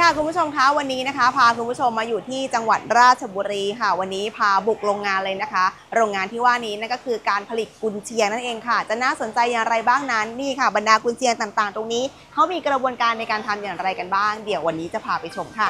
ค่ะคุณผู้ชมคะวันนี้นะคะ พาคุณผู้ชมมาอยู่ที่จังหวัดราชบุรีค่ะ วันนี้พาบุกโรงงานเลยนะคะ โรงงานที่ว่านี้นั่นก็คือการผลิตกุนเชียงนั่นเองค่ะ จะน่าสนใจอย่างไรบ้างนั้นนี่ค่ะบรรดากุนเชียงต่างๆ ตรงนี้เขามีกระบวนการในการทำอย่างไรกันบ้าง เดี๋ยววันนี้จะพาไปชมค่ะ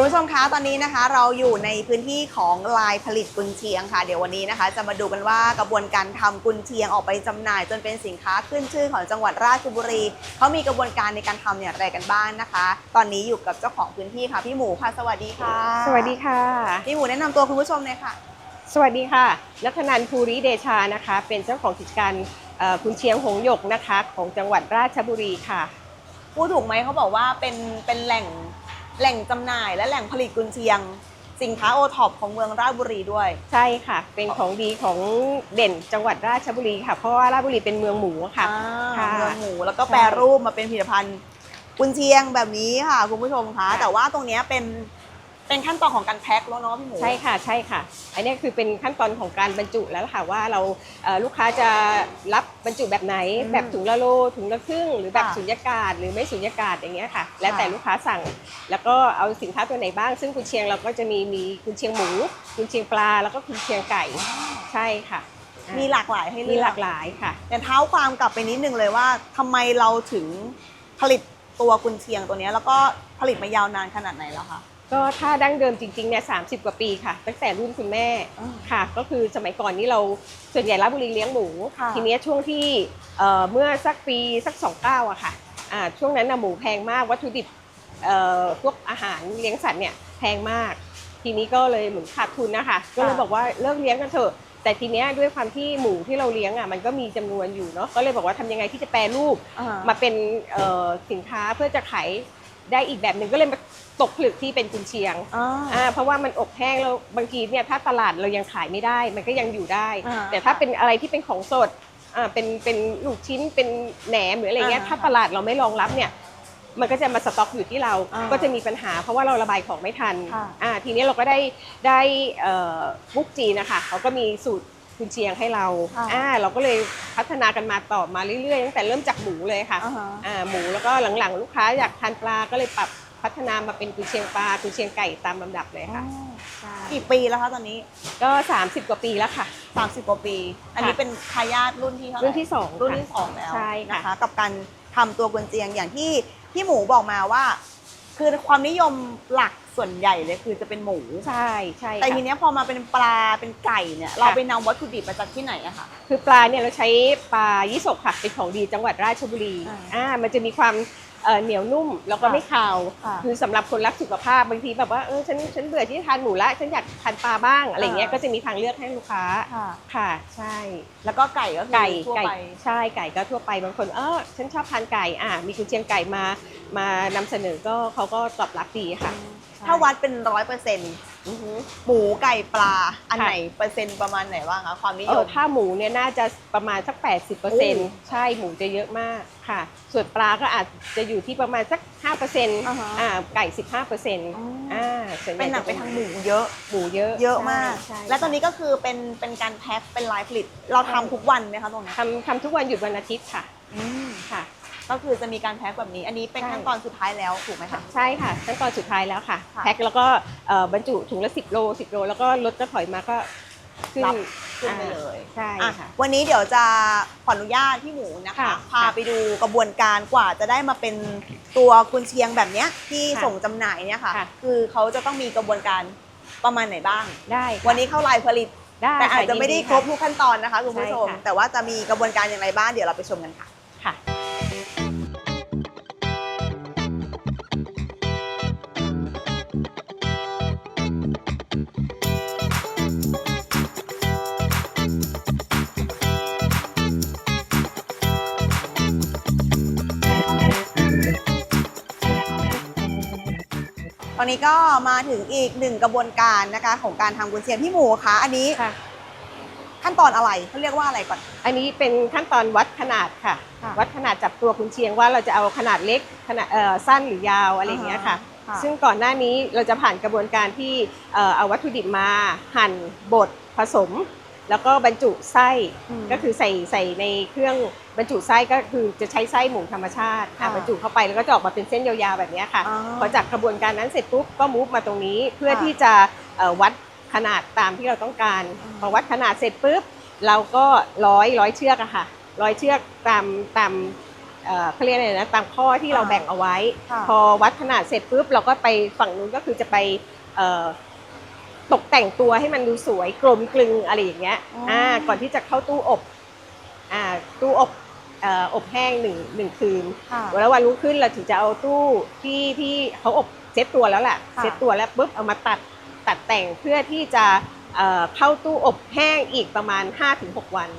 คุณผู้ชมคะตอนนี้นะคะ เราอยู่ในพื้นที่ของลายผลิตกุนเชียงค่ะ เดี๋ยววันนี้นะคะ จะมาดูกันว่ากระบวนการทำกุนเชียงออกไปจำหน่าย จนเป็นสินค้าขึ้นชื่อของจังหวัดราชบุรีเขามีกระบวนการในการทำอย่างไรกันบ้างนะคะ ตอนนี้อยู่กับเจ้าของพื้นที่ค่ะพี่หมูค่ะสวัสดีค่ะ สวัสดีค่ะพี่หมูแนะนำตัวคุณผู้ชมเลยค่ะ สวัสดีค่ะนัทนันภูริเดชานะคะ เป็นเจ้าของกิจการเอ่อคุณเชียงหงหยกนะคะ ของจังหวัดราชบุรีค่ะพูดถูกไหมเขาบอกว่าเป็นเป็นแหล่ง แหล่งจำหน่ายและแหล่งผลิตกุนเชียง สินค้าโอท็อปของเมืองราชบุรีด้วย ใช่ค่ะ เป็นของดีของเด่นจังหวัดราชบุรีค่ะ เพราะว่าราชบุรีเป็นเมืองหมูค่ะอ่าค่ะ เมืองหมูแล้วก็ใช่แปรรูปมาเป็นผลิตภัณฑ์กุนเชียงแบบนี้ค่ะคุณผู้ชมคะ ค่ะ แต่ว่าตรงเนี้ยเป็น เป็นขั้นตอนของการแพ็คแล้วเนาะพี่หมู ใช่ค่ะใช่ค่ะ อันนี้คือเป็นขั้นตอนของการบรรจุแล้วล่ะค่ะว่าเราเอ่อลูกค้าจะรับบรรจุแบบไหนแบบถุงละโล ถุงละครึ่ง หรือแบบสุญญากาศ หรือไม่สุญญากาศอย่างเงี้ยค่ะ แล้วแต่ลูกค้าสั่ง แล้วก็เอาสินค้าตัวไหนบ้าง ซึ่งกุนเชียงเราก็จะมีมีกุนเชียงหมูกุนเชียงปลาแล้วก็กุนเชียงไก่ใช่ค่ะอ่มีหลากหลายให้มีเลือกหลากหลายค่ะ แต่เท้าความกลับไปนิดนึงเลยว่าทำไมเราถึงผลิตตัวกุนเชียงตัวเนี้ยแล้วก็ผลิตมายาวนานขนาดไหนแล้วคะ ก็ถ้าดั้งเดิมจริงๆเนี่ยสากว่าปีค่ะ ตั้งแต่รุ่นคุณแม่อ่าค่ะ ก็คือสมัยก่อนนี่เราส่วนใหญ่ราชบุรีเลี้ยงหมู ค่ะ ทีเนี้ยช่วงที่เอ่อเมื่อสักปีสักสองเก้าอะค่ะอ่าช่วงนั้นนะหมูแพงมากวัตถุดิบเอ่อพวกอาหารเลี้ยงสัตว์เนี่ยแพงมาก ทีนี้ก็เลยเหมือนขาดทุนนะคะก็เลยบอกว่าเลิกเลี้ยงกันเถอะ แต่ทีเนี้ยด้วยความที่หมูที่เราเลี้ยงอะมันก็มีจำนวนอยู่เนาะก็เลยบอกว่าทำยังไงที่จะแปรรูป อ่ามาเป็นเอ่อสินค้าเพื่อจะขาย ได้อีกแบบหนึ่งก็เลยมาตกผลึกที่เป็นกุนเชียงอ่า อ่าเพราะว่ามันอบแห้งแล้วบางทีเนี่ยถ้าตลาดเรายังขายไม่ได้ มันก็ยังอยู่ได้ อ่าแต่ถ้าเป็นอะไรที่เป็นของสดอ่าเป็นเป็นลูกชิ้นเป็นแหนมหรืออะไรเงี้ยอ่าถ้าตลาดเราไม่รองรับเนี่ย มันก็จะมาสต็อกอยู่ที่เรา อ่าก็จะมีปัญหา เพราะว่าเราระบายของไม่ทันค่ะ อ่าทีนี้เราก็ได้ได้เอ่อบุกจีนนะคะเขาก็มีสูตร กุนเชียงให้เราค่ะอ่าเราก็เลยพัฒนากันมาต่อมาเรื่อยๆตั้งแต่เริ่มจากหมูเลยค่ะอ่าฮะ อ่าหมูแล้วก็หลังๆ ลูกค้าอยากทานปลาก็เลยปรับพัฒนามาเป็นกุนเชียงปลากุนเชียงไก่ตามลำดับเลยค่ะใช่กี่ปีแล้วคะตอนนี้ ก็ 30 กว่าปีแล้วค่ะ 30 กว่าปี อันนี้ค่ะเป็นทายาทรุ่นที่เท่าไหร่รุ่นที่สองรุ่นค่ะที่สองแล้วใช่ค่ะนะคะ กับการทำตัวกุนเจียงอย่างที่พี่หมูบอกมาว่า คือความนิยมหลัก ส่วนใหญ่เลยคือจะเป็นหมู ใช่ใช่แต่ค่ะทีเนี้ยพอมาเป็นปลาเป็นไก่เนี่ย เราไปนำวัตถุดิบมาจากที่ไหนอะคะ คือปลาเนี่ยเราใช้ปลายี่สกค่ะเป็นของดีจังหวัดราชบุรีอ่าอ่ามันจะมีความเอ่อเหนียวนุ่มแล้วก็ค่ะไม่คาวค่ะคือสำหรับคนรักสุขภาพบางทีแบบว่าเออฉันฉันเบื่อที่ทานหมูละฉันอยากทานปลาบ้างอะไรเงี้ยอ่า ก็จะมีทางเลือกให้ลูกค้าค่ะ ค่ะ ใช่ แล้วก็ไก่ก็คือไก่ทั่วไก่ไป ใช่ไก่ก็ทั่วไปบางคนเออฉันชอบทานไก่อะมีกุนเชียงไก่มา มานำเสนอก็เขาก็ตอบรับดีค่ะ ถ้าวัดเป็นร้อยเปอร์เซ็นต์อือฮึหมูไก่ปลา อันค่ะไหนเปอร์เซ็นต์ประมาณไหนบ้างคะความนิเอยอมถ้าหมูเนี่ยน่าจะประมาณสัก 80%ใช่หมูจะเยอะมากค่ะ ส่วนปลาก็อาจจะอยู่ที่ประมาณสัก 5%อ่าอ่าฮะไก่ 15%อ่าส่วใญ่เป็นหนักจะไปทางหมูเยอะหมูเยอะเยอะมากใช่และตอนนี้ก็คือเป็นเป็นการแพ็คเป็นไลฟ์ผลิต เราทำทุกวันไหมคะตรงนี้ทำทำทุกวันหยุดวันอาทิตย์ค่ะค่ะ ก็คือจะมีการแพ็คแบบนี้ อันนี้เป็นใช่ขั้นตอนสุดท้ายแล้วถูกไหมคะใช่ค่ะขั้นตอนสุดท้ายแล้วค่ะค่ะแพ็คแล้วก็เอ่อบรรจุถุงละ 10 โล 10 โล แล้วก็รถก็ถอยมาก็ขึ้นรับขึ้นไปเลยใช่อะค่ะวันนี้เดี๋ยวจะขออนุญาตพี่หมูนะคะค่ะพาไปดูกระบวนการกว่าจะได้มาเป็นตัวกุนเชียงแบบเนี้ยที่ค่ะส่งจำหน่ายเนี่ยค่ะค่ะ คือเขาจะต้องมีกระบวนการประมาณไหนบ้าง ได้ค่ะวันนี้เข้าลายผลิตได้แต่อาจจะค่ไม่ได้ยินครบทุกขั้นตอนนะคะคุณผู้ชมใช่ค่ะแต่ว่าจะมีกระบวนการอย่างไรบ้างเดี๋ยวเราไปชมกันค่ะค่ะ อนนี้ก็มาถึงอีกหนึ่งกระบวนการนะคะของการทำกุนเชียงพี่หมูคะอันนี้ค่ะ ขั้นตอนอะไรเขาเรียกว่าอะไรก่อน อันนี้เป็นขั้นตอนวัดขนาดค่ะ ค่ะ วัดขนาดจับตัวคุณเชียงว่าเราจะเอาขนาดเล็กขนาดเอ่อสั้นหรือยาวอะไรอย่างเงี้ยค่ะ อ่าฮะซึ่งก่อนหน้านี้เราจะผ่านกระบวนการที่เอ่อเอาวัตถุดิบมาหั่นบดผสม แล้วก็บรรจุไส้มก็คือใส่ใส่ในเครื่องบรรจุไส้ก็คือจะใช้ไส้หมูธรรมชาติอะค่ะบรรจุเข้าไปแล้วก็จะออกมาเป็นเส้นยาวๆแบบเนี้ยค่ะอ๋อพอจากกระบวนการนั้นเสร็จปุ๊บก็มูฟมาตรงนี้เพื่อค่ะที่จะเอ่อวัดขนาดตามที่เราต้องการอืมพอวัดขนาดเสร็จปุ๊บเราก็ร้อยร้อยเชือกอะค่ะร้อยเชือกตามตามเอ่อเขาเรียกอะไรนะตามข้อที่เราแบ่งเอาไว้ค่ะพอวัดขนาดเสร็จปุ๊บเราก็ไปฝั่งนู้นก็คือจะไปเอ่อ ตกแต่งตัวให้มันดูสวยกลมกลึงอะไรอย่างเงี้ยอ๋ออ่่าก่อนที่จะเข้าตู้อบอ่าตู้อบเอ่ออบแห้งหนึ่งหนึ่งคืนค่ะแล้ววันรุ่งขึ้นเราถึงจะเอาตู้ที่ที่เขาอบเซตตัวแล้วแหละค่ะเซตตัวแล้วปุ๊บเอามาตัดตัดแต่งเพื่อที่จะเอ่อเข้าตู้อบแห้งอีกประมาณ 5-6 วัน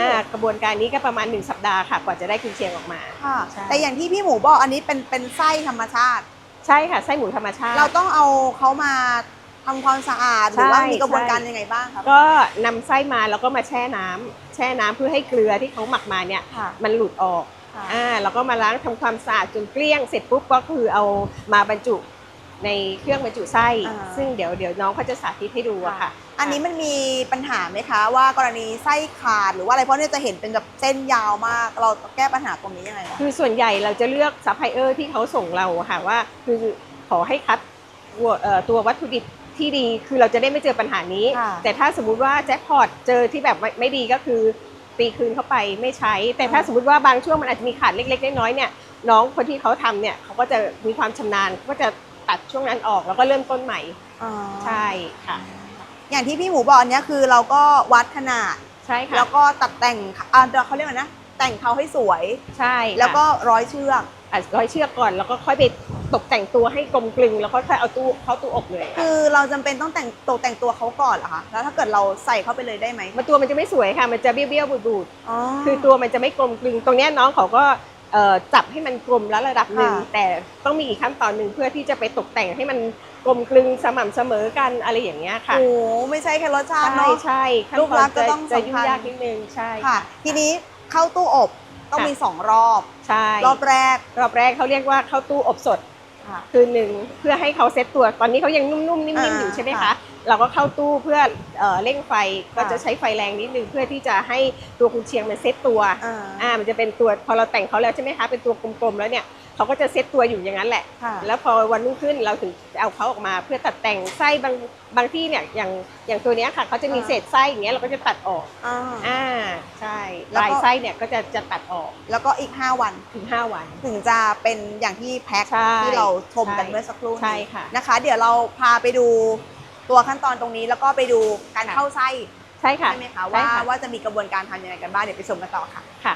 อ่ากระบวนการนี้ก็ประมาณ 1 สัปดาห์ค่ะกว่าจะได้กุนเชียงออกมาค่ะใช่แต่อย่างที่พี่หมูบอกอันนี้เป็นเป็นไส้ธรรมชาติ ใช่ค่ะไส้หมูธรรมชาติ เราต้องเอาเขามา ทำความสะอาดหรือว่าใช่มีกระบวนการใช่ยังไงบ้างครับก็นำไส้มาแล้วก็มาแช่น้ำแช่น้ำเพื่อให้เกลือที่เขาหมักมาเนี่ยค่ะมันหลุดออกค่ะอ่าแล้วก็มาล้างทำความสะอาดจนเกลี้ยงเสร็จปุ๊บก็คือเอามาบรรจุในเครื่องบรรจุไส้อ่าซึ่งเดี๋ยวเดี๋ยวน้องเขาจะสาธิตให้ดูอะค่ะ อันนี้มันมีปัญหาไหมคะ ว่ากรณีไส้ขาดหรือว่าอะไรเพราะเนี่ยจะเห็นเป็นแบบเส้นยาวมาก เราแก้ปัญหาตรงนี้ยังไงคะคือส่วนใหญ่เราจะเลือกซัพพลายเออร์ที่เขาส่งเราอะค่ะว่า คือขอให้คัดตัวเอ่อตัววัตถุดิบ ที่ดีคือเราจะได้ไม่เจอปัญหานี้ ค่ะ แต่ถ้าสมมุติว่าแจ็คพอตเจอที่แบบไม่ไม่ดีก็คือตีคืนเข้าไปไม่ใช้ แต่ถ้าอ่าสมมติว่าบางช่วงมันอาจจะมีขาดเล็กๆน้อยๆเนี่ยน้องคนที่เขาทำเนี่ยเขาก็จะมีความชำนาญเขาก็จะตัดช่วงนั้นออกแล้วก็เริ่มต้นใหม่อ๋อใช่ค่ะ อย่างที่พี่หมูบอกอันเนี้ยคือเราก็วัดขนาด ใช่ค่ะแล้วก็ตัดแต่งอ่าเขาเรียกว่านะ แต่งเขาให้สวย ใช่ค่ะ แล้วก็ร้อยเชือก อะร้อยเชือกก่อนแล้วก็ค่อยไป ตกแต่งตัวให้กลมกลึงแล้วก็ค่อยเอาตู้เข้าตู้อบเลยคือเราจำเป็นต้องแต่งตกแต่งตัวเขาก่อนเหรอคะแล้วถ้าเกิดเราใส่เข้าไปเลยได้ไหมมันตัวมันจะไม่สวยค่ะ มันจะเบี้ยวเบี้ยวบูดบูดอ๋อ ๆคือตัวมันจะไม่กลมกลึง ตรงเนี้ยน้องเขาก็เอ่อจับให้มันกลมแล้วระดับหนึ่งค่ะ แต่ต้องมีอีกขั้นตอนหนึ่งเพื่อที่จะไปตกแต่งให้มันกลมกลึงสม่ำเสมอกันอะไรอย่างเงี้ยค่ะ โอ้ไม่ใช่แค่รสชาติใช่เนาะ ใช่ขั้นรูปตอลันกษณ์ก็จะต้องจะสำคัญยุ่งยากนิดนึงใช่ ค่ะ ทีนี้เข้าตู้อบต้องค่ะ มีสองรอบ ใช่รอบแรก รอบแรกเขาเรียกว่าเข้าตู้อบสด ค่ะคืนหนึ่งเพื่อให้เขาเซ็ตตัวตอนนี้เขายังนุ่มๆนิ่มๆอยู่อ่าใช่ไหมค่ะคะเราก็เข้าตู้เพื่อเอ่อเร่งไฟก็ค่ะจะใช้ไฟแรงนิดนึงเพื่อที่จะให้ตัวกุนเชียงมันเซ็ตตัวอ่าอ่ามันจะเป็นตัวพอเราแต่งเขาแล้วใช่ไหมคะเป็นตัวกลมๆแล้วเนี่ย เขาก็จะเซ็ตตัวอยู่อย่างนั้นแหละค่ะแล้วพอวันรุ่งขึ้นเราถึงจะเอาเขาออกมาเพื่อตัดแต่งไส้บางบางที่เนี่ยอย่างอย่างตัวเนี้ยค่ะเขาจะมีอ่าเศษไส้อย่างเงี้ยเราก็จะตัดออกอ่าอ่าใช่แล้วก็ลายไส้เนี่ยก็จะจะตัดออก แล้วก็อีก 5 วันถึง 5 วัน ถึงจะเป็นอย่างที่แพ็คใช่ที่เราชมกันใช่เมื่อสักครู่นี้ใช่ค่ะนะคะ เดี๋ยวเราพาไปดูตัวขั้นตอนตรงนี้แล้วก็ไปดูการค่ะเข้าไส้ใช่ค่ะใช่ไหมคะใช่ว่าค่ะว่าจะมีกระบวนการทำยังไงกันบ้างเดี๋ยวไปชมกันต่อค่ะค่ะ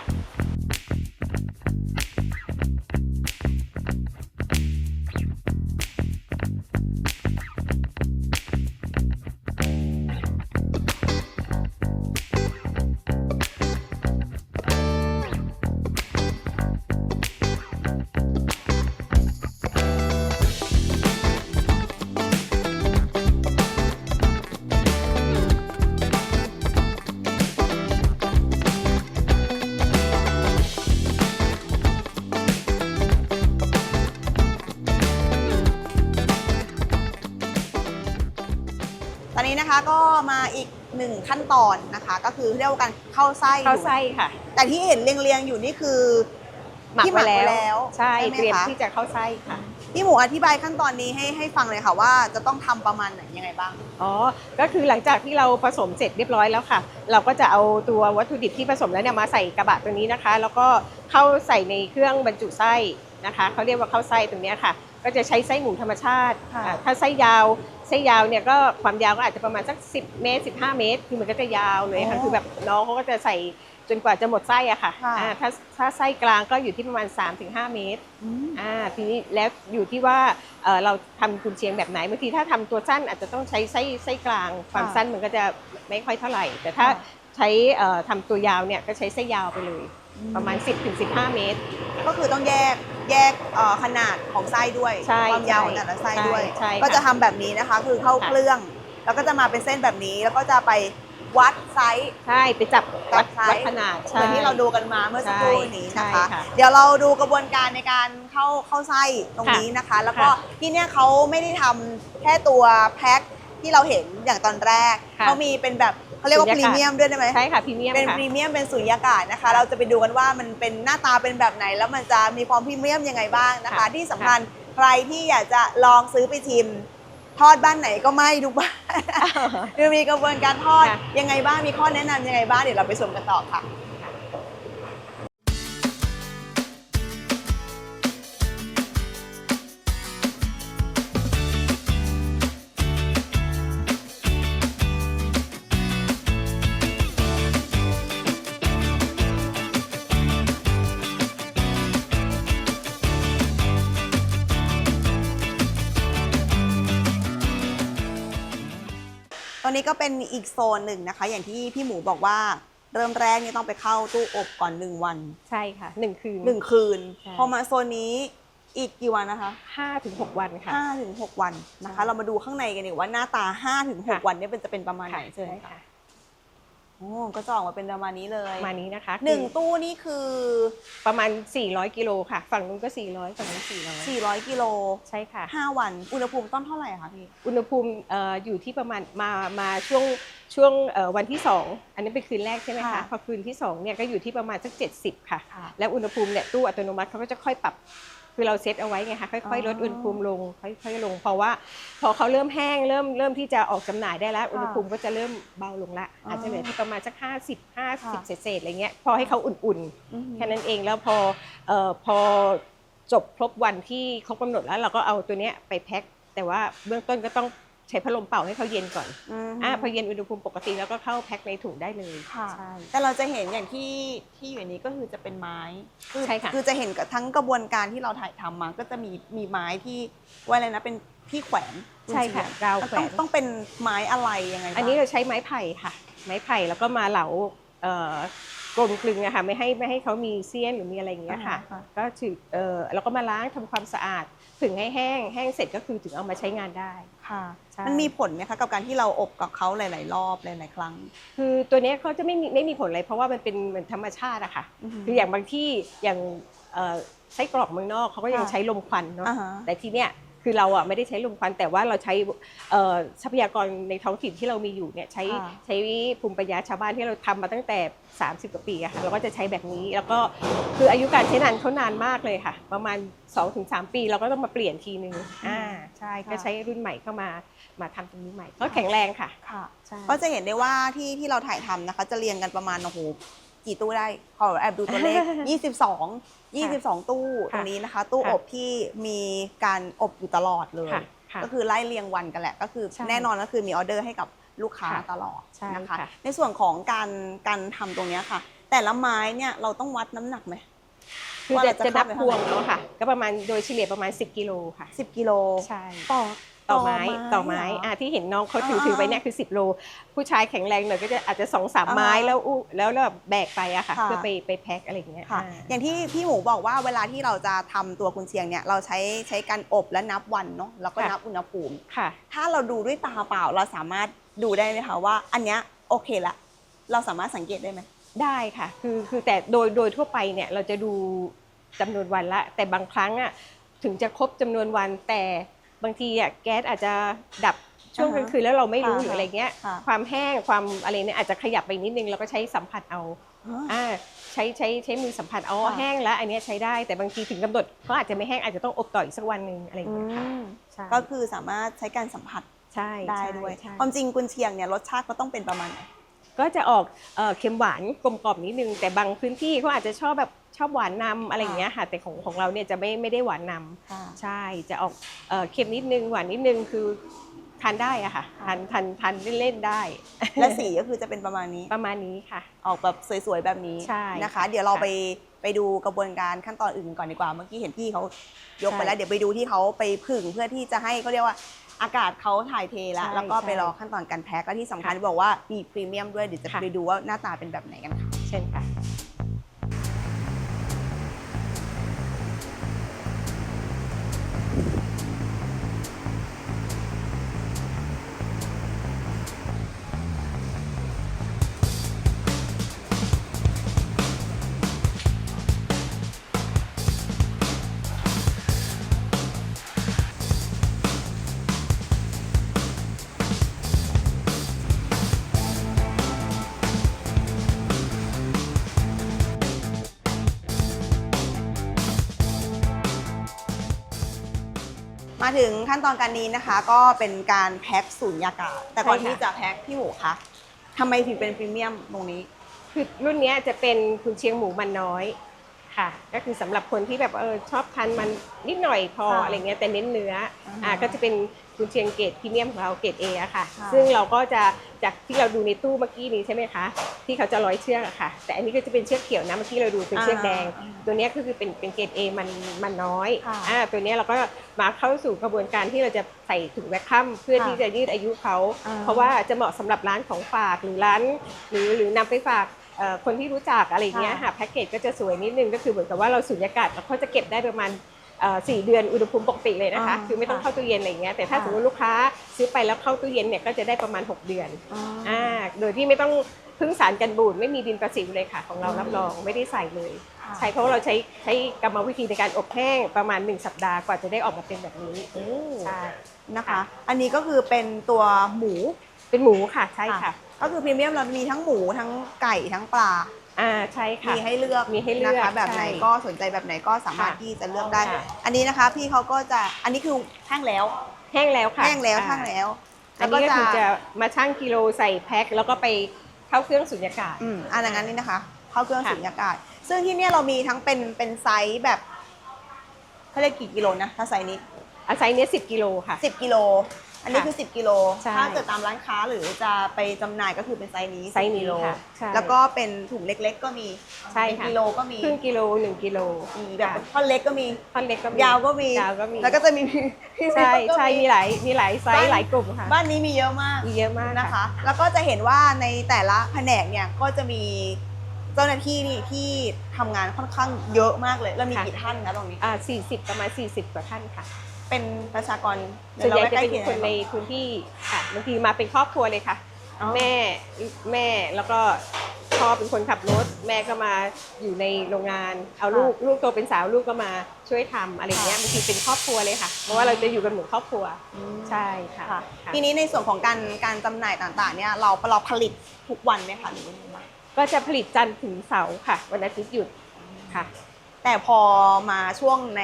ตอนนะคะ ก็คือเรียกว่าการเข้าไส้เข้าไส้ค่ะ แต่ที่เห็นเรียงๆอยู่นี่คือหมักที่หมักไว้ไว้แล้แล้ววใช่ใช่ไหมเตรียมคะที่จะเข้าไส้ค่ะพี่หมูอธิบายขั้นตอนนี้ให้ให้ฟังเลยค่ะว่าจะต้องทำประมาณไหนยังไงบ้าง อ๋อ ก็คือหลังจากที่เราผสมเสร็จเรียบร้อยแล้วค่ะ เราก็จะเอาตัววัตถุดิบที่ผสมแล้วเนี่ยมาใส่กระบะตัวนี้นะคะ แล้วก็เข้าใส่ในเครื่องบรรจุไส้นะคะเขาเรียกว่าเข้าไส้ตรงเนี้ยค่ะ ก็จะใช้ไส้หมูธรรมชาติค่ะอ่าถ้าไส้ยาว ไส้ยาวเนี่ยก็ความยาวก็อาจจะประมาณสัก 10 เมตร 15 เมตร คือมันก็จะยาวเลยค่ะคือแบบน้องเขาก็จะใส่จนกว่าจะหมดไส้อะค่ะอ่าถ้าถ้าไส้กลางก็อยู่ที่ประมาณ 3-5 เมตรอ่าทีนี้แล้วอยู่ที่ว่าเอ่อเราทำกุนเชียงแบบไหนบางทีถ้าทำตัวสั้นอาจจะต้องใช้ไส้ไส้กลาง ความสั้นมันก็จะไม่ค่อยเท่าไหร่ แต่ถ้าใช้เอ่อทำตัวยาวเนี่ยก็ใช้ไส้ยาวไปเลย ประมาณ 10-15 เมตร ก็คือต้องแยกแยกเอ่อขนาดของไส้ด้วยใช่ความยาวของแต่ละไส้ใช่ด้วย ใช่ค่ะก็จะทำแบบนี้นะคะ คือเข้าค่ะ เครื่อง แล้วก็จะมาเป็นเส้นแบบนี้ แล้วก็จะไปวัดไซส์ ใช่ไปจับวัดจับไซส์ วัดขนาดเหใช่ มือนที่เราดูกันมาเมื่อสักครู่นี้นะคะใช่ค่ะเดี๋ยวเราดูกระบวนการในการเข้าเข้าไส้ตรงนี้นะคะ แล้วก็ค่ะที่เนี่ยเขาไม่ได้ทำแค่ตัวแพ็ค ที่เราเห็นอย่างตอนแรกค่ะเขามีเป็นแบบเขาเรียกว่าสุพญรีญากาศเมียมด้วยได้ไหมใช่ค่ะพรีเมียมเป็นค่ะ พรีเมียมเป็นสุญญากาศนะคะ เราจะไปดูกันว่ามันเป็นหน้าตาเป็นแบบไหน แล้วมันจะมีความพรีเมียมยังไงบ้างนะคะ ค่ะ ที่สำคัญใครที่อยากจะลองซื้อไปชิม ทอดบ้านไหนก็ไม่ทุกบ้าน คือมีกระบวนการทอดค่ะ ยังไงบ้างมีข้อแนะนำยังไงบ้างเดี๋ยวเราไปชมกันต่อค่ะ นนี้ก็เป็นอีกโซนหนึ่งนะคะ อย่างที่พี่หมูบอกว่าเริ่มแรกเนี่ยต้องไปเข้าตู้อบก่อนหนึ่งวันใช่ค่ะหนึ่งคืนหนึ่งคืนใช่พอมาโซนนี้อีกกี่วันนะคะห้าถึงหกวันค่ะห้าถึงหกวันนะคะใช่เรามาดูข้างในกันดีกว่าหน้าตาห้าถึงหกค่ะวันเนี่ยเป็นจะเป็นประมาณไหนค่ะเชิญใช่ค่ะค่ะ โอ้ก็จะออกมาเป็นประมาณนี้เลยประมาณนี้นะคะหนึ่งคือตู้นี่คือ ประมาณ 400กิโลค่ะ ฝั่งนู้นก็ 400ฝั่งนี้400 400กิโลใช่ค่ะ ห้าวัน อุณหภูมิต้องเท่าไหร่คะพี่ อุณหภูมิเอ่ออยู่ที่ประมาณมามาช่วงช่วงเอ่อวันที่ 2 อันนี้เป็นคืนแรกใช่ไหมค่ะคะพอคืนที่2เนี่ยก็อยู่ที่ประมาณสัก 70 ค่ะ ค่ะ แล้วอุณหภูมิเนี่ยตู้อัตโนมัติเขาก็จะค่อยปรับ คือเราเซตเอาไว้ไงคะค่อ๋อยอๆลดอุณหภูมิลงค่อยๆลงเพราะว่าพอเขาเริ่มแห้งเริ่มเริ่มที่จะออกจำหน่ายได้แล้วอุณหภูมิก็จะเริ่มเบาลงละอ๋อออาจจะเหลือที่ประมาณสัก50ค่ะ50เศษๆอะไรเงี้ยพอให้เขาอุ่นๆอืมแค่นั้นเองแล้วพอเอ่อพอจบครบวันที่เขากำหนดแล้วเราก็เอาตัวเนี้ยไปแพ็คแต่ว่าเบื้องต้นก็ต้อง ใช้พัดลมเป่าให้เขาเย็นก่อนอืมอ่าพอเย็นอุณหภูมิปกติแล้วก็เข้าแพ็คในถุงได้เลยค่ะใช่แต่เราจะเห็นอย่างที่ที่อยู่นี้ก็คือจะเป็นไม้คือใช่ค่ะคือจะเห็นกับทั้งกระบวนการที่เราถ่ายทำมา ก็จะมีมีไม้ที่ไว้อะไรนะเป็นที่แขวนใช่ค่ะราวแขวต้องนต้องเป็นไม้อะไรยังไงบ้างอันนี้เราใช้ไม้ไผ่ค่ะ ไม้ไผ่แล้วก็มาเหลาเอ่อกลมกลึงอะค่ะไม่ให้ไม่ให้เขามีเสี้ยนหรือมีอะไรอย่างเงี้ยค่ะอ่าก็ถือเอ่อแล้วก็มาล้างทำความสะอาดถึงให้แห้ง แห้งเสร็จก็คือถึงเอามาใช้งานได้ค่ะใช่ มันมีผลไหมคะกับการที่เราอบกับเขาหลาย ๆ รอบหลายๆครั้ง คือตัวเนี้ยเขาจะไม่มีไม่มีผลอะไรเพราะว่ามันเป็นเหมือนธรรมชาติอะค่ะคืออย่างบางที่อย่างเอ่อไส้กรอกเมืองนอกเขาก็ยังค่ะใช้ลมควันเนาะอ่าฮะ แต่ที่เนี้ย คือเราอะไม่ได้ใช้ลมควันแต่ว่าเราใช้เอ่อทรัพยากรในท้องถิ่นที่เรามีอยู่เนี่ยใช้ค่ะใช้ภูมิปัญญาชาวบ้านที่เราทำมาตั้งแต่ 30กว่าปีอะค่ะเราก็จะใช้แบบนี้แล้วก็คืออายุการใช้งานเขานานมากเลยค่ะ ประมาณ 2-3 ปี เราก็ต้องมาเปลี่ยนทีนึงอ่าใช่ก็ใช้รุ่นใหม่เข้ามามาทำตรงนี้ใหม่ ก็แข็งแรงค่ะค่ะใช่ก็จะเห็นได้ว่าที่ที่เราถ่ายทำนะคะ จะเรียงกันประมาณโอ้โหกี่ตู้ได้ขอแอบดูตัวเลข 22 22 ตู้ตรงนี้นะคะ ตู้ค่ะอบที่มีการอบอยู่ตลอดเลยค่ะค่ะก็คือไล่เรียงวันกันแหละ ก็คือใช่แน่นอนก็คือมีออเดอร์ให้กับลูกค้าค่ะตลอดใช่นะคะค่ะในส่วนของการการทำตรงเนี้ยค่ะ แต่ละไม้เนี่ยเราต้องวัดน้ำหนักไหมคือว่าจะเราจะจะนับเข้าไปพวงเท่าไหร่แล้วค่ะ ก็ประมาณโดยเฉลี่ยประมาณ 10 กิโลค่ะ 10 กิโลใช่ต่อ ต่อไม้ต่อไม้เหรออะที่เห็นน้องเขาถืออ่าถือไปเนี่ยคือ 10 โล ผู้ชายแข็งแรงหน่อยก็จะอาจจะสองสามอ่าไม้แล้วอู้แล้วแล้วแบกไปอะค่ะค่ะเพื่อไปไปแพ็คอะไรอย่างเงี้ยค่ะอ่าอย่างที่พี่หมูบอกว่าเวลาที่เราจะทำตัวกุนเชียงเนี่ยเราใช้ใช้การอบและนับวันเนาะแล้วก็ค่ะนับอุณหภูมิค่ะ ถ้าเราดูด้วยตาเปล่าเราสามารถดูได้ไหมคะว่า อันเนี้ยโอเคละเราสามารถสังเกตได้ไหมได้ค่ะ คือคือแต่โดยโดยทั่วไปเนี่ยเราจะดูจำนวนวันละ แต่บางครั้งอะถึงจะครบจำนวนวันแต่ บางทีอะแก๊สอาจจะดับช่วงกลางคืนแล้วเราไม่รู้ค่ะหรืออะไรเงี้ย ค่ะความแห้งความอะไรเนี่ยอาจจะขยับไปนิดนึงแล้วก็ใช้สัมผัสเอาอ๋ออ่าใช้ใช้ใช้มือสัมผัสเอาค่ะ แห้งแล้ว อันเนี้ยใช้ได้แต่บางทีถึงกำหนดเขาอาจจะไม่แห้งอาจจะต้องอบต่ออีกสักวันหนึ่งอะไรอย่างอืเงี้ยค่ะมใช่ก็คือสามารถใช้การสัมผัสใช่ได้ใช่ด้วย ใช่ความจริงกุนเชียงเนี่ยรสชาติก็ต้องเป็นประมาณไหน ก็จะออกเอ่อเค็มหวานกลมกล่อมนิดนึง แต่บางพื้นที่เขาอาจจะชอบแบบชอบหวานนำอะไรอย่างเงี้ยค่ะแต่ของของเราเนี่ยจะไม่ไม่ได้หวานนำค่ะใช่จะออกเอ่อเค็มนิดนึงหวานนิดนึงคือทานได้อะค่ะทานทานทานเล่นๆได้ และสีก็คือจะเป็นประมาณนี้ประมาณนี้ค่ะ ออกแบบสวยๆแบบนี้ใช่นะคะ เดี๋ยวเราค่ะไปไปดูกระบวนการขั้นตอนอื่นก่อนดีกว่า เมื่อกี้เห็นพี่เขายกไปใช่แล้ว เดี๋ยวไปดูที่เขาไปผึ่งเพื่อที่จะให้เขาเรียกว่า อากาศเขาถ่ายเทแล้ว ใช่แล้วก็ไปใช่รอขั้นตอนการแพ็คและที่สำคัญค่ะบอกว่ามีพรีเมียมด้วยเดี๋ยวจะค่ะ ไปดูว่าหน้าตาเป็นแบบไหนกันค่ะ เช่นค่ะม ถึงขั้นตอนการนี้นะคะ ก็เป็นการแพ็คสูญญากาศ แต่ก่อนใช่ค่ะ ที่จะแพ็คพี่หมูคะทำไมถึงเป็นพรีเมียมตรงนี้ คือรุ่นเนี้ยจะเป็นคุณเชียงหมูมันน้อย ค่ะ ก็คือสำหรับคนที่แบบเออชอบทานมันนิดหน่อยพอค่ะอะไรเงี้ยแต่เน้นเนื้ออาอ่าก็จะเป็นคุณเชียงเกรดพรีเมียมของเราเกรดเอะค่ะ ค่ะ ซึ่งเราก็จะจากที่เราดูในตู้เมื่อกี้นี้ใช่ไหมคะที่เขาจะร้อยเชือกอะค่ะ แต่อันนี้ก็จะเป็นเชือกเขียวนะเมื่อกี้เราดูเป็นเชือกแดงอ่าตัวเนี้ยก็คือเป็นเป็นเกรดเอมันมันน้อยค่ะอ่าตัวเนี้ยเราก็มาเข้าสู่กระบวนการที่เราจะใส่ถุงแวคคัมเพื่อค่ะที่จะยืดอายุเขา อ่าเพราะว่าจะเหมาะสำหรับร้านของฝากหรือร้าน หรือหรือนำไปฝากเอ่อ คนที่รู้จักอะไรอย่างเงี้ยค่ะค่ะแพ็กเกจก็จะสวยนิดนึงก็คือเหมือนกับว่าเราสูญญากาศแล้วเขาจะเก็บได้ประมาณเอ่อสี่เดือนอุณหภูมิปกติเลยนะคะอ่าคือไม่ต้องค่ะเข้าตู้เย็นอะไรอย่างเงี้ยแต่ถ้าค่ะสมมติลูกค้าซื้อไปแล้วเข้าตู้เย็นเนี่ยก็จะได้ประมาณ 6 เดือนอ่าอ่าโดยที่ไม่ต้องพึ่งสารกันบูดไม่มีดินประสิวเลยค่ะ ของเราอืมรับรองไม่ได้ใส่เลยค่ะใช่เพราะว่าเราใช้ใช้กรรมวิธีในการอบแห้งประมาณ 1 สัปดาห์กว่าจะได้ออกมาเป็นแบบนี้ใช่นะคะค่ะอันนี้ก็คือเป็นตัวหมูเป็นหมูค่ะใช่ค่ะ ก็คือพรีเมียมเรามีทั้งหมูทั้งไก่ทั้งปลา อ่าใช่ค่ะ มีให้เลือกมีให้เลือกนะคะแบบไหนใช่ก็สนใจแบบไหนก็สามารถค่ะที่จะเลือกได้ ค่ะ อันนี้นะคะพี่เขาก็จะอันนี้คือแห้งแล้วแห้งแล้วค่ะแห้งแล้วอ่าช่างแล้วอันนี้ก็คือจะมาชั่งกิโลใส่แพ็คแล้วก็ไปเข้าเครื่องสุญญากาศ อืมอันนั้นนี่นะคะ เข้าเครื่องค่ะสุญญากาศ ซึ่งที่เนี่ยเรามีทั้งเป็นเป็นไซส์แบบเขาเรียกกี่กิโลนะถ้าไซส์นี้อาไซส์เนี้ย10กิโลค่ะ 10กิโล อันนี้คือ 10 กิโล ใช่ถ้าเกิดตามร้านค้าหรือจะไปจำหน่ายก็คือเป็นไซส์นี้ไซส์10นี้กิโล ค่ะใช่แล้วก็เป็นถุงเล็กๆ ก็มีใช่เป็นค่ะ กิโลก็มีครึ่งกิโลหนึ่งกิโลมีแบบค่ะท่อนเล็กก็มี ท่อนเล็กก็มียาวก็มี ยาวก็มีแล้วก็จะมีพี่ใช่ก็ ใช่มีหลายมีหลายไซบ้าส์น หลายกลุ่มค่ะบ้านนี้มีเยอะมาก มีเยอะมากนะคะ แล้วก็จะเห็นว่าในแต่ละแผนกเนี่ยก็จะมีเจ้าหน้าที่นี่ที่ทำงานค่อนข้างเยอะมากเลย แล้วมีกี่ท่านคะตรงนี้ อ่าสี่สิบประมาณ40กว่าท่านค่ะ เป็นประชากรส่วนใหญ่จะใกล้เป็นเคียงคนในพื้นที่ค่ะบางทีมาเป็นครอบครัวเลยค่ะอ๋อแม่แม่แล้วก็พ่อเป็นคนขับรถ แม่ก็มาอยู่ในโรงงาน เอาลูกลูกโตเป็นสาวลูกก็มาช่วยทำอะไรอย่างเงี้ยบางทีเป็นครอบครัวเลยค่ะ เพราะว่าเราจะอยู่กันเหมือนครอบครัวอืมใช่ค่ะค่ะค่ะ ทีนี้ในส่วนของการการจำหน่ายต่างๆ เนี่ยเราเราผลิตทุกวันไหมคะหรือว่ายังไงบ้างก็จะผลิตจันทร์ถึงเสาร์ค่ะ วันอาทิตย์หยุดค่ะ แต่พอมาช่วงใน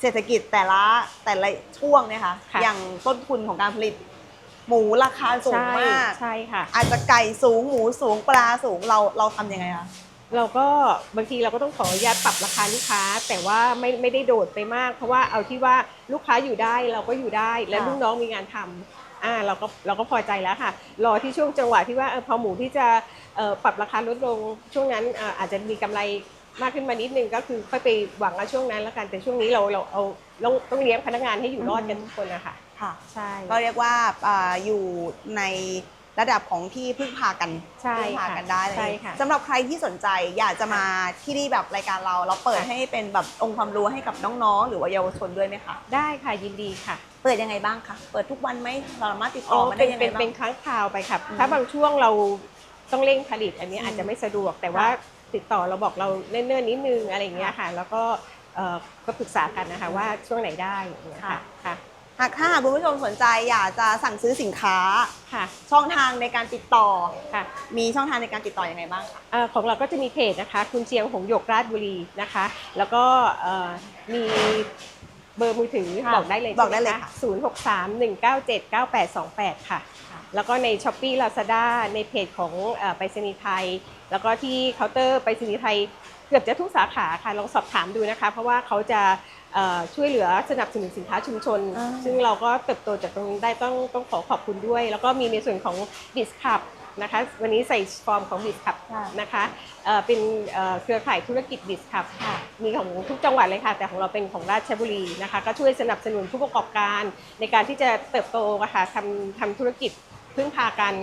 เศรษฐกิจแต่ละแต่ละช่วงเนี่ยค่ะค่ะอย่างต้นทุนของการผลิต หมูราคาสูงใช่มากใช่ค่ะ อาจจะไก่สูงหมูสูงปลาสูงเราเราทำยังไงคะ เราก็บางทีเราก็ต้องขออนุญาตปรับราคาลูกค้า แต่ว่าไม่ไม่ได้โดดไปมาก เพราะว่าเอาที่ว่าลูกค้าอยู่ได้เราก็อยู่ได้ และค่ะ ลูกน้องมีงานทำอ่าเราก็เราก็พอใจแล้วค่ะ รอที่ช่วงจังหวะที่ว่าเออพอหมูที่จะเอ่อปรับราคาลดลงช่วงนั้นเอ่ออาจจะมีกำไร มากขึ้นมานิดนึงก็คือค่อยไปหวังเอาช่วงนั้นแล้วกันแต่ช่วงนี้เราเราเอาเราต้องเลี้ยงพนักงานให้อยู่รอดกันทุกคนนะคะค่ะ ใช่ ก็เรียกว่าอ่าอยู่ในระดับของที่พึ่งพากันใช่พึ่งพาค่ะกันได้เลยใช่ค่ะ สำหรับใครที่สนใจอยากจะมาที่นี่แบบรายการเรา เราเปิดค่ะให้เป็นแบบองค์ความรู้ให้กับน้องๆ หรือว่าเยาวชนด้วยไหมคะ ได้ค่ะยินดีค่ะเปิดยังไงบ้างคะ เปิดทุกวันไหมเราสามารถติดอ๋ต่ออมาได้เป็นยังไงเป็นบ้าเป็นงครั้งคราวไปครับ อืมถ้าบางช่วงเราต้องเร่งผลิตอันนี้อืมอาจจะไม่สะดวก แต่ว่า ติดต่อเราบอกเราเนิ่นๆนิดนึงอะไรอย่างเงี้ยค่ะ แล้วก็เอ่อก็ปรึกษากันนะคะว่าช่วงไหนได้อย่างเงี้ยค่ะค่ะหากถ้าหากคุณผู้ชมสนใจอยากจะสั่งซื้อสินค้า ค่ะช่องทางในการติดต่อ ค่ะ มีช่องทางในการติดต่ออยังไงบ้างคะ เอ่อของเราก็จะมีเพจนะคะ คุณเชียงหงหยกราชบุรีนะคะ แล้วก็เอ่อมีเบอร์มือถือค่ะบอกได้เลยบอกได้เลยค่ะ ศูนย์หกสามหนึ่งเก้าเจ็ดเก้าแปดสองแปดค่ะ แล้วก็ใน s h อ p e e Lazada ในเพจของเอ่อไปรษณีย์ไทย แล้วก็ที่เคาน์เตอร์ไปรษณีย์ไทยเกือบจะทุกสาขาค่ะลองสอบถามดูนะคะ เพราะว่าเขาจะเอ่อช่วยเหลือสนับสนุนสินค้าชุมชนอ่าซึ่งเราก็เติบโตจากตรงนี้ได้ต้องต้องขอขอบคุณด้วย แล้วก็มีในส่วนของบิสคับ นะคะ วันนี้ใส่ฟอร์มของบิสคับค่ะนะคะเอ่อเป็นเอ่อเครือข่ายธุรกิจบิสคับค่ะมีของทุกจังหวัดเลยค่ะ แต่ของเราเป็นของราชบุรีนะคะ ก็ช่วยสนับสนุนผู้ประกอบการในการที่จะเติบโตอะค่ะทำทำธุรกิจพึ่งพากัน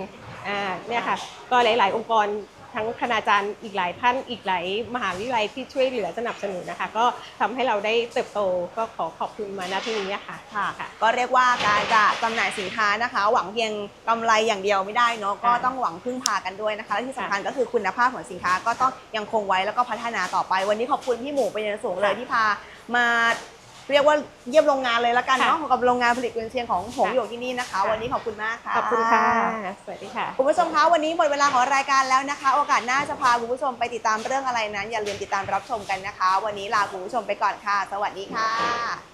อ่าเนี่ยค่ะ ก็หลาย ๆ องค์กร ทั้งคณาจารย์อีกหลายท่านอีกหลายมหาวิทยาลัยที่ช่วยเหลือสนับสนุนนะคะ ก็ทำให้เราได้เติบโตก็ขอขอบคุณมาณที่นี้อะค่ะค่ะ ก็เรียกว่าการจะจำหน่ายสินค้านะคะ หวังเพียงกำไรอย่างเดียวไม่ได้เนาะก็ต้องหวังพึ่งพากันด้วยนะคะและที่สำคัญก็คือคุณภาพของสินค้าก็ต้องยังคงไว้แล้วก็พัฒนาต่อไป วันนี้ขอบคุณพี่หมูเป็นอย่างสูงเลยค่ะที่พามา เรียกว่าเยี่ยมโรงงานเลยละกันเนาะค่ะกับโรงงานผลิตกุนเชียงของหงค่ะหยกที่นี่นะคะ วันนี้ขอบคุณมากค่ะขอบคุณค่ะสวัสดีค่ะคุณผู้ชมคะวันนี้หมดเวลาของรายการแล้วนะคะ โอกาสหน้าจะพาคุณผู้ชมไปติดตามเรื่องอะไรนั้น อย่าลืมติดตามรับชมกันนะคะ วันนี้ลาคุณผู้ชมไปก่อนค่ะ สวัสดีค่ะ